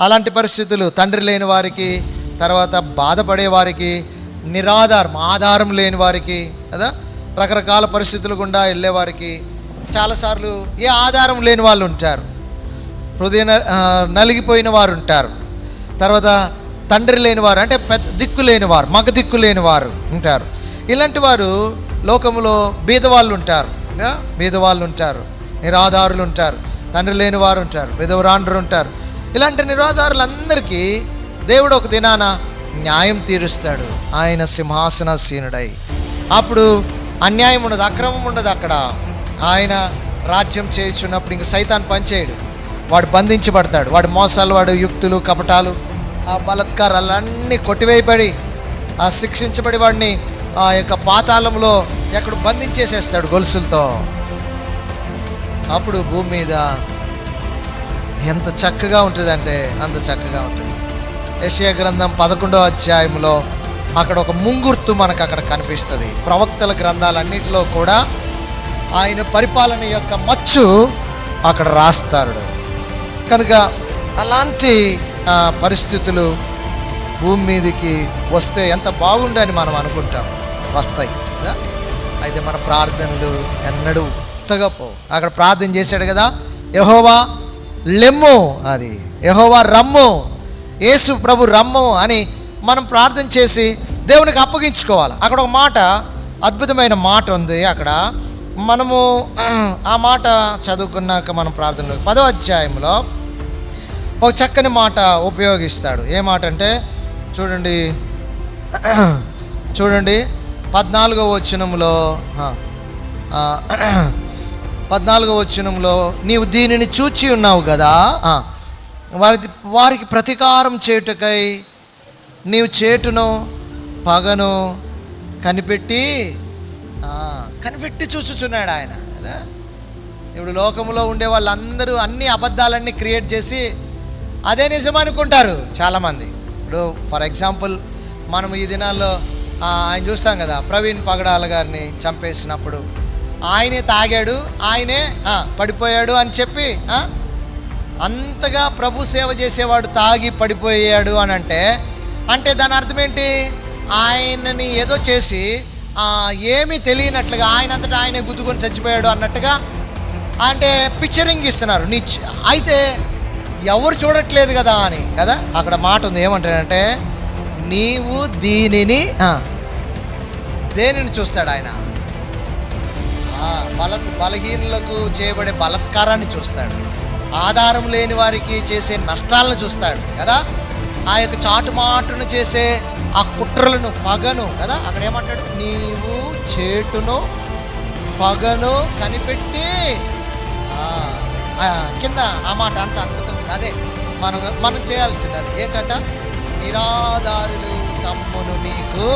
అలాంటి పరిస్థితులు తండ్రి లేని వారికి తర్వాత బాధపడే వారికి నిరాధారం ఆధారం లేని వారికి కదా? రకరకాల పరిస్థితులు గుండా వెళ్ళేవారికి చాలాసార్లు ఏ ఆధారం లేని వాళ్ళు ఉంటారు. హృదయ నలిగిపోయిన వారు ఉంటారు. తర్వాత తండ్రి లేని వారు అంటే పెద్ద దిక్కు లేని వారు మగ దిక్కు లేని వారు ఉంటారు. ఇలాంటి వారు లోకంలో బీదవాళ్ళు ఉంటారు బీదవాళ్ళు ఉంటారు నిరాధారులు ఉంటారు తండ్రి లేని వారు ఉంటారు విధవరాండ్రు ఉంటారు. ఇలాంటి నిరాధారులందరికీ దేవుడు ఒక దినాన న్యాయం తీరుస్తాడు. ఆయన సింహాసనసీనుడై. అప్పుడు అన్యాయం ఉండదు అక్రమం ఉండదు అక్కడ. ఆయన రాజ్యం చేయుచున్నప్పుడు ఇంక సైతాన్ పనిచేయడు. వాడు బంధించబడతాడు. వాడి మోసాలు వాడు యుక్తులు కపటాలు ఆ బలత్కారాలు అన్నీ కొట్టివేయబడి ఆ శిక్షించబడి వాడిని ఆ యొక్క పాతాళంలో ఎక్కడ బంధించేసేస్తాడు గొలుసులతో. అప్పుడు భూమి మీద ఎంత చక్కగా ఉంటుందంటే అంత చక్కగా ఉంటుంది. యెషయా గ్రంథం పదకొండో అధ్యాయంలో అక్కడ ఒక ముంగుర్తు మనకు అక్కడ కనిపిస్తుంది. ప్రవక్తల గ్రంథాలన్నిటిలో కూడా ఆయన పరిపాలన యొక్క మచ్చు అక్కడ రాస్తాడు. కనుక అలాంటి పరిస్థితులు భూమి మీదకి వస్తే ఎంత బాగుండని మనం అనుకుంటాం. వస్తాయి కదా? అయితే మన ప్రార్థనలు ఎన్నడూ ఉత్తగా పోవు. అక్కడ ప్రార్థన చేశాడు కదా యహోవా లెమ్ము అది. యహోవా రమ్ము. యేసు ప్రభు రమ్ము అని మనం ప్రార్థన చేసి దేవునికి అప్పగించుకోవాలి. అక్కడ ఒక మాట అద్భుతమైన మాట ఉంది అక్కడ. మనము ఆ మాట చదువుకున్నాక మనం ప్రార్థనలో పదో అధ్యాయంలో ఒక చక్కని మాట ఉపయోగిస్తాడు. ఏ మాట అంటే చూడండి. చూడండి. పద్నాలుగో వచనంలో పద్నాలుగో వచనంలో నీవు దీనిని చూచి ఉన్నావు కదా? వారి వారికి ప్రతీకారం చేయుటకై నీవు చేటును పగను కనిపెట్టి కనిపెట్టి చూచుచున్నాడు ఆయన కదా? ఇప్పుడు లోకంలో ఉండే వాళ్ళందరూ అన్ని అబద్ధాలన్నీ క్రియేట్ చేసి అదే నిజం అనుకుంటారు చాలామంది. ఇప్పుడు ఫర్ ఎగ్జాంపుల్ మనం ఈ దినాల్లో ఆయన చూస్తాం కదా ప్రవీణ్ పగడాల గారిని చంపేసినప్పుడు. ఆయనే తాగాడు ఆయనే పడిపోయాడు అని చెప్పి అంతగా ప్రభు సేవ చేసేవాడు తాగి పడిపోయాడు అని అంటే అంటే దాని అర్థం ఏంటి? ఆయనని ఏదో చేసి ఏమీ తెలియనట్లుగా ఆయన అంతటా ఆయనే గుద్దుకొని చచ్చిపోయాడు అన్నట్టుగా అంటే పిక్చరింగ్ ఇస్తున్నారు. నీ అయితే ఎవరు చూడట్లేదు కదా అని కదా? అక్కడ మాట ఉంది ఏమంటాడంటే నీవు దీనిని దేనిని చూస్తాడు ఆయన? బల బలహీనులకు చేయబడే బలత్కారాన్ని చూస్తాడు. ఆధారం లేని వారికి చేసే నష్టాలను చూస్తాడు కదా? ఆ యొక్క చాటుమాటును చేసే ఆ కుట్రలను పగను కదా? అక్కడ ఏమంటాడు? నీవు చేటును పగను కనిపెట్టి కింద ఆ మాట అంత అద్భుతం ఉంది. అదే మనం మనం చేయాల్సింది అది. ఏంటంట? నిరాధారులు తమ్మును నీకు.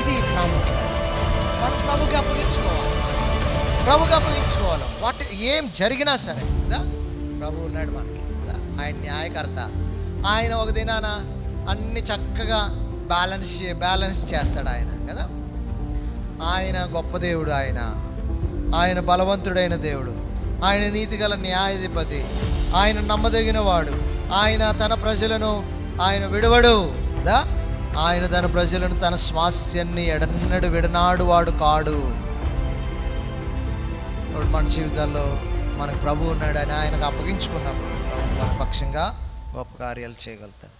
ఇది ప్రాముఖ్యం. మనం ప్రభుకి అప్పగించుకోవాలి ప్రభుకి అప్పగించుకోవాలి వాటి ఏం జరిగినా సరే కదా? ప్రభు ఉన్నాడు మనకి కదా? ఆయన న్యాయకర్త. ఆయన ఒక దినాన అన్ని చక్కగా బ్యాలెన్స్ చే- బ్యాలెన్స్ చేస్తాడు ఆయన కదా? ఆయన గొప్ప దేవుడు ఆయన. ఆయన బలవంతుడైన దేవుడు. ఆయన నీతిగల న్యాయాధిపతి. ఆయన నమ్మదగిన వాడు ఆయన తన ప్రజలను ఆయన విడవడు కదా? ఆయన తన ప్రజలను తన స్వాస్యాన్ని ఎడన్నడు విడనాడు వాడు కాడు. మన జీవితాల్లో మనకు ప్రభు ఉన్నాడు అని ఆయనకు అప్పగించుకున్నప్పుడు ప్రభు మన పక్షంగా గొప్ప కార్యాలు చేయగలుగుతాడు.